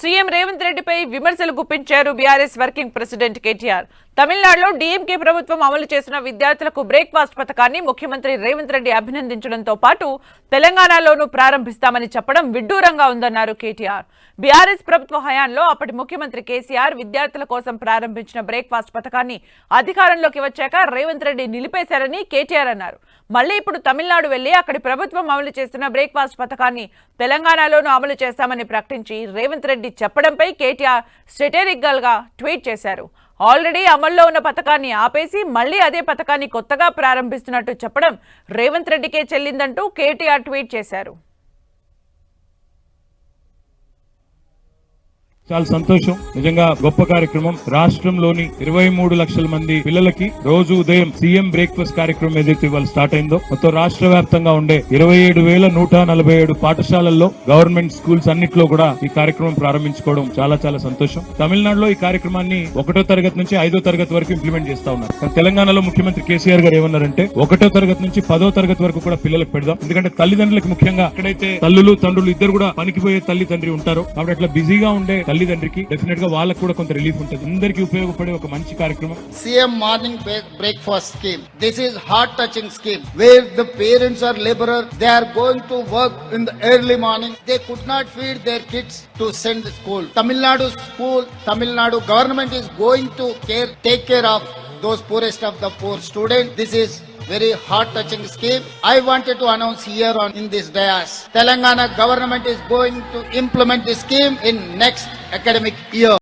CM Revanth రెడ్డిపై విమర్శలు గుప్పించారు బీఆర్ఎస్ వర్కింగ్ ప్రెసిడెంట్ కేటీఆర్. తమిళనాడులో డీఎంకే ప్రభుత్వం అమలు చేసిన విద్యార్థులకు బ్రేక్ఫాస్ట్ పథకాన్ని ముఖ్యమంత్రి రేవంత్ రెడ్డి అభినందించడంతో పాటు తెలంగాణలోనూ ప్రారంభిస్తామని చెప్పడం విడ్డూరంగా ఉందన్నారు కేటీఆర్. బీఆర్ఎస్ ప్రభుత్వ హయాంలో అప్పటి ముఖ్యమంత్రి కేసీఆర్ విద్యార్థుల కోసం ప్రారంభించిన బ్రేక్ఫాస్ట్ పథకాన్ని అధికారంలోకి వచ్చాక రేవంత్ రెడ్డి నిలిపేశారని కేటీఆర్ అన్నారు. మళ్ళీ ఇప్పుడు తమిళనాడు వెళ్ళి అక్కడి ప్రభుత్వం అమలు చేస్తున్న బ్రేక్ఫాస్ట్ పథకాన్ని తెలంగాణలోనూ అమలు చేస్తామని ప్రకటించి రేవంత్ రెడ్డి చెప్పడంపై కేటీఆర్ స్ట్రాటజికల్ ట్వీట్ చేశారు. ఆల్రెడీ అమల్లో ఉన్న పథకాన్ని ఆపేసి మళ్ళీ అదే పథకాన్ని కొత్తగా ప్రారంభిస్తున్నట్టు చెప్పడం రేవంత్ రెడ్డికే చెల్లిందంటూ కేటీఆర్ ట్వీట్ చేశారు. చాలా సంతోషం. నిజంగా గొప్ప కార్యక్రమం. రాష్ట్రంలోని ఇరవై మూడు లక్షల మంది పిల్లలకి రోజు ఉదయం సీఎం బ్రేక్ఫాస్ట్ కార్యక్రమం ఏదైతే ఇవాళ స్టార్ట్ అయిందో మొత్తం రాష్ట్ర వ్యాప్తంగా ఉండే ఇరవై ఏడు వేల నూట నలభై ఏడు పాఠశాలల్లో గవర్నమెంట్ స్కూల్స్ అన్నిట్లో కూడా ఈ కార్యక్రమం ప్రారంభించుకోవడం చాలా చాలా సంతోషం. తమిళనాడులో ఈ కార్యక్రమాన్ని ఒకటో తరగతి నుంచి ఐదో తరగతి వరకు ఇంప్లిమెంట్ చేస్తా ఉన్నారు. తెలంగాణలో ముఖ్యమంత్రి కేసీఆర్ గారు ఏమన్నారంటే ఒకటో తరగతి నుంచి పదో తరగతి వరకు కూడా పిల్లలకు పెడదాం. ఎందుకంటే తల్లిదండ్రులకు ముఖ్యంగా ఎక్కడైతే తల్లులు తండ్రులు ఇద్దరు కూడా పనికిపోయే తల్లి తండ్రి ఉంటారో కాబట్టి అట్లా బిజీగా ఉండే తల్లిదండ్రికి డెఫినెట్గా వాళ్ళకు కూడా కొంత రిలీఫ్ ఉంటుంది అందరికీ ఉపయోగపడే ఒక మంచి కార్యక్రమం CM morning Bre- breakfast scheme. This is heart touching scheme where the parents are laborer. They are going to work in the early morning. They could not feed their kids to send to school. Tamil Nadu school, Tamil Nadu government is going to care, take care of those poorest of the poor students. This is very heart touching scheme. I wanted to announce here on in this dais. Telangana government is going to implement this scheme in next academic year.